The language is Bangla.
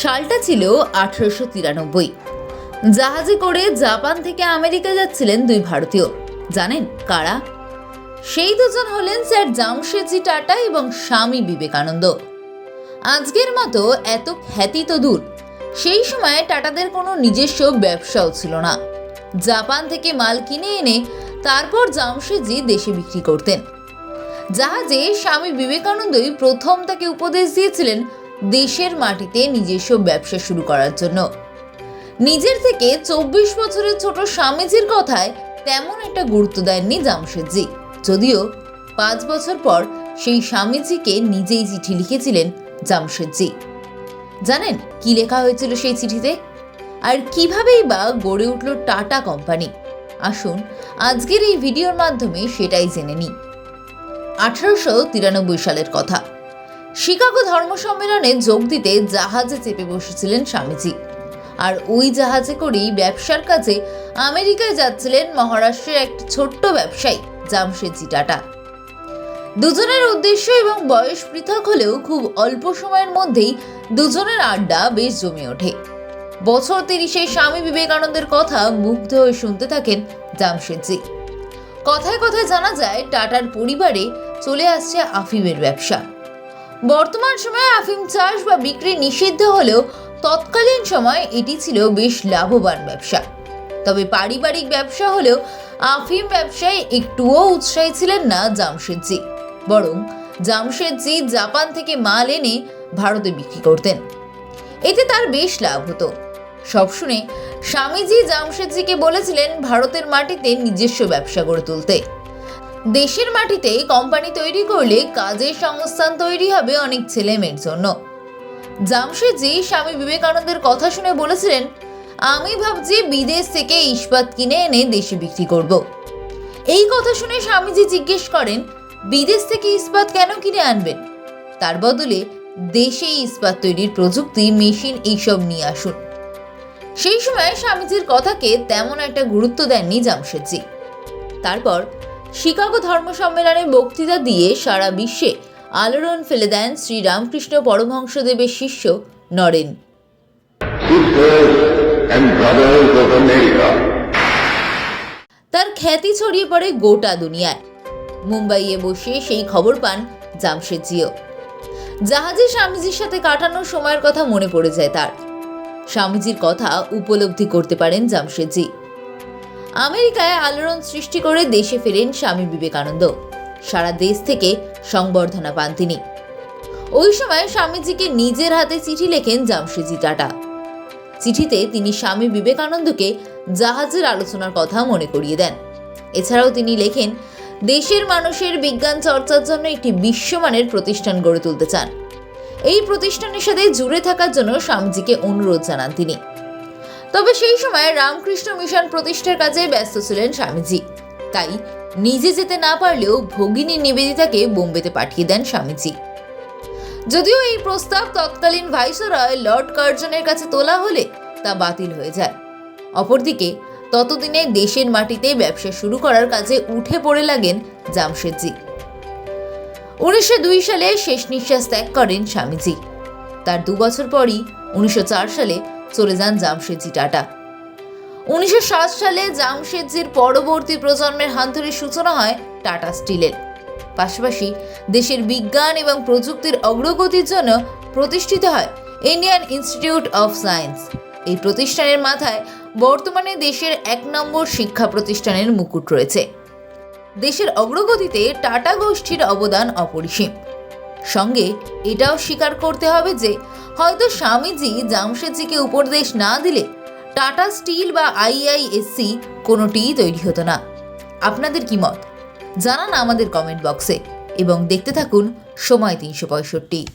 সালটা ছিল আঠারোশো তিরানব্বই। জাহাজে করে জাপান থেকে আমেরিকা যাচ্ছিলেন দুই ভারতীয়। জানেন কারা? সেই দুজন হলেন স্যার জামশেদজি টাটা এবং স্বামী বিবেকানন্দ। আজকের মতো এত খ্যাতি তো দূর। সেই সময় টাটাদের কোনো নিজস্ব ব্যবসাও ছিল না। জাপান থেকে মাল কিনে এনে তারপর জামশেদজি দেশে বিক্রি করতেন। জাহাজে স্বামী বিবেকানন্দই প্রথম তাকে উপদেশ দিয়েছিলেন দেশের মাটিতে নিজস্ব ব্যবসা শুরু করার জন্য। নিজের থেকে চব্বিশ বছরের ছোট স্বামীজির কথায় তেমন একটা গুরুত্ব দেননি জামশেদজি। যদিও পাঁচ বছর পর সেই স্বামীজিকে নিজেই চিঠি লিখেছিলেন জামশেদজি। জানেন কি লেখা হয়েছিল সেই চিঠিতে? আর কিভাবেই বা গড়ে উঠল টাটা কোম্পানি? আসুন আজকের এই ভিডিওর মাধ্যমে সেটাই জেনে নিই। আঠারোশো তিরানব্বই সালের কথা। শিকাগো ধর্ম সম্মেলনে যোগ দিতে জাহাজে চেপে বসেছিলেন স্বামীজি। আর ওই জাহাজে করেই ব্যবসার কাজে আমেরিকায় যাচ্ছিলেন মহারাষ্ট্রের একটি ছোট্ট ব্যবসায়ী, জামশেদজি টাটা। দুজনের উদ্দেশ্য এবং বয়স পৃথক হলেও খুব অল্প সময়ের মধ্যেই দুজনের আড্ডা বেশ জমে ওঠে। বছর তিরিশে স্বামী বিবেকানন্দের কথা মুগ্ধ হয়ে শুনতে থাকেন জামশেদজি। কথায় কথায় জানা যায়, টাটার পরিবারে চলে আসছে আফিমের ব্যবসা। বর্তমান সময়ে আফিম চাষ বা বিক্রি নিষিদ্ধ হলেও তৎকালীন সময় এটি ছিল বেশ লাভবান ব্যবসা। তবে পারিবারিক ব্যবসা হলেও আফিম ব্যবসায় একটুও উৎসাহী ছিলেন না জামশেদজি। বরং জামশেদজি জাপান থেকে মাল এনে ভারতে বিক্রি করতেন। এতে তার বেশ লাভ হতো। সব শুনে স্বামীজি জামশেদজিকে বলেছিলেন, ভারতের মাটিতে নিজস্ব ব্যবসা গড়ে তুলতে। দেশের মাটিতে কোম্পানি তৈরি করলে কাজের সংস্থান তৈরি হবে অনেক ছেলেমেয়ের জন্য। জামশেদজি স্বামী বিবেকানন্দের কথা শুনে বলেছিলেন, আমি ভাবছি বিদেশ থেকে ইস্পাত কিনে এনে দেশে বিক্রি করব। এই কথা শুনে স্বামীজি জিজ্ঞেস করেন, বিদেশ থেকে ইস্পাত কেন কিনে আনবেন? তার বদলে, দেশে ইস্পাত তৈরির প্রযুক্তি, মেশিন এইসব নিয়ে আসুন। সেই সময় স্বামীজির কথাকে তেমন একটা গুরুত্ব দেননি জামশেদজি। তারপর শিকাগো ধর্ম সম্মেলনে বক্তৃতা দিয়ে সারা বিশ্বে আলোড়ন ফেলে দেন শ্রী রামকৃষ্ণ পরমহংসদেবের শিষ্য নরেন. তার খ্যাতি ছড়িয়ে পড়ে গোটা দুনিয়ায়। মুম্বাইয়ে বসে সেই খবর পান জামশেদজিও জাহাজে স্বামীজির সাথে কাটানোর সময়ের কথা মনে পড়ে যায় তার। স্বামীজির কথা উপলব্ধি করতে পারেন জামশেদজি আমেরিকায় আলোড়ন সৃষ্টি করে দেশে ফেরেন স্বামী বিবেকানন্দ। সারা দেশ থেকে সংবর্ধনা পান তিনি। ওই সময় স্বামীজিকে নিজের হাতে চিঠি লেখেন জামশেদজি টাটা। চিঠিতে তিনি স্বামী বিবেকানন্দকে জাহাজের আলোচনার কথা মনে করিয়ে দেন। এছাড়াও তিনি লেখেন, দেশের মানুষের বিজ্ঞান চর্চার জন্য একটি বিশ্বমানের প্রতিষ্ঠান গড়ে তুলতে চান। এই প্রতিষ্ঠানের সাথে জুড়ে থাকার জন্য স্বামীজিকে অনুরোধ জানান তিনি। তবে সেই সময় রামকৃষ্ণ মিশন প্রতিষ্ঠার কাজে ব্যস্ত ছিলেন স্বামীজি। তাই নিজে যেতে না পারলেও ভগিনী নিবেদিতাকে বোম্বেতে পাঠিয়ে দেন স্বামীজি। যদিও এই প্রস্তাব তৎকালীন ভাইসরয় লর্ড কার্জনের কাছে তোলা হলে তা বাতিল হয়ে যায়। অপরদিকে ততদিনে দেশের মাটিতে ব্যবসা শুরু করার কাজে উঠে পড়ে লাগেন জামশেদজি। উনিশশো দুই সালে শেষ নিঃশ্বাস ত্যাগ করেন স্বামীজি। তার দু বছর পরই উনিশশো চার সালে চলে যান জামশেদজি টাটা। উনিশশো সাত সালে জামশেদজির পরবর্তী প্রজন্মের হাত ধরে সূচনা হয় টাটা স্টিলের। পাশাপাশি দেশের বিজ্ঞান এবং প্রযুক্তির অগ্রগতির জন্য প্রতিষ্ঠিত হয় ইন্ডিয়ান ইনস্টিটিউট অফ সায়েন্স। এই প্রতিষ্ঠানের মাথায় বর্তমানে দেশের এক নম্বর শিক্ষা প্রতিষ্ঠানের মুকুট রয়েছে। দেশের অগ্রগতিতে টাটা গোষ্ঠীর অবদান অপরিসীম। সঙ্গে এটাও স্বীকার করতে হবে যে হয়তো স্বামীজি জামশেদজিকে উপদেশ না দিলে টাটা স্টিল বা আইআইএসসি কোনোটিই তৈরি হতো না। আপনাদের কি মত? জানান আমাদের কমেন্ট বক্সে এবং দেখতে থাকুন সময় তিনশো পঁয়ষট্টি।